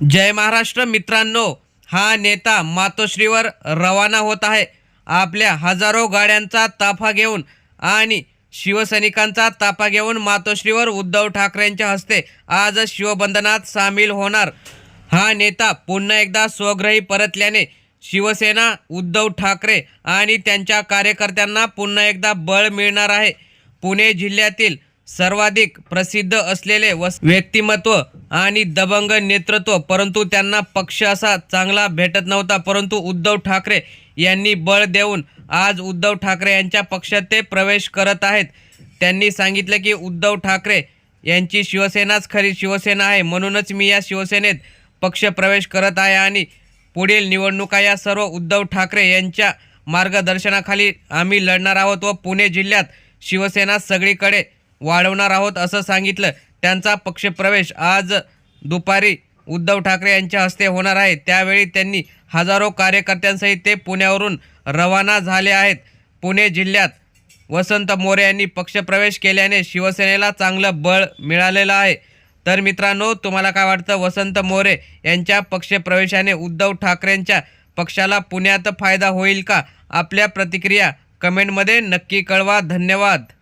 जय महाराष्ट्र मित्रांनो. हा नेता मातोश्रीवर रवाना होत आहे. आपल्या हजारो गाड्यांचा ताफा घेऊन आणि शिवसैनिकांचा ताफा घेऊन मातोश्रीवर उद्धव ठाकरेंच्या हस्ते आज शिवबंधनात सामील होणार. हा नेता पुन्हा एकदा स्वग्रही परतल्याने शिवसेना उद्धव ठाकरे आणि त्यांच्या कार्यकर्त्यांना पुन्हा एकदा बळ मिळणार आहे. पुणे जिल्ह्यातील सर्वाधिक प्रसिद्ध असलेले वस व्यक्तिमत्व आणि दबंग नेतृत्व. परंतु त्यांना पक्ष असा चांगला भेटत नव्हता. परंतु उद्धव ठाकरे यांनी बळ देऊन आज उद्धव ठाकरे यांच्या पक्षात ते प्रवेश करत आहेत. त्यांनी सांगितलं की उद्धव ठाकरे यांची शिवसेनाच खरी शिवसेना आहे. म्हणूनच मी या शिवसेनेत पक्ष प्रवेश करत आहे आणि पुढील निवडणुका या सर्व उद्धव ठाकरे यांच्या मार्गदर्शनाखाली आम्ही लढणार आहोत व पुणे जिल्ह्यात शिवसेना सगळीकडे वाढवणार आहोत असं सांगितलं. त्यांचा पक्षप्रवेश आज दुपारी उद्धव ठाकरे यांच्या हस्ते होणार आहे. त्यावेळी त्यांनी हजारो कार्यकर्त्यांसहित ते पुण्यावरून रवाना झाले आहेत. पुणे जिल्ह्यात वसंत मोरे यांनी पक्षप्रवेश केल्याने शिवसेनेला चांगलं बळ मिळालेलं आहे. तर मित्रांनो तुम्हाला काय वाटतं? वसंत मोरे यांच्या पक्षप्रवेशाने उद्धव ठाकरेंच्या पक्षाला पुण्यात फायदा होईल का? आपल्या प्रतिक्रिया कमेंटमध्ये नक्की कळवा. धन्यवाद.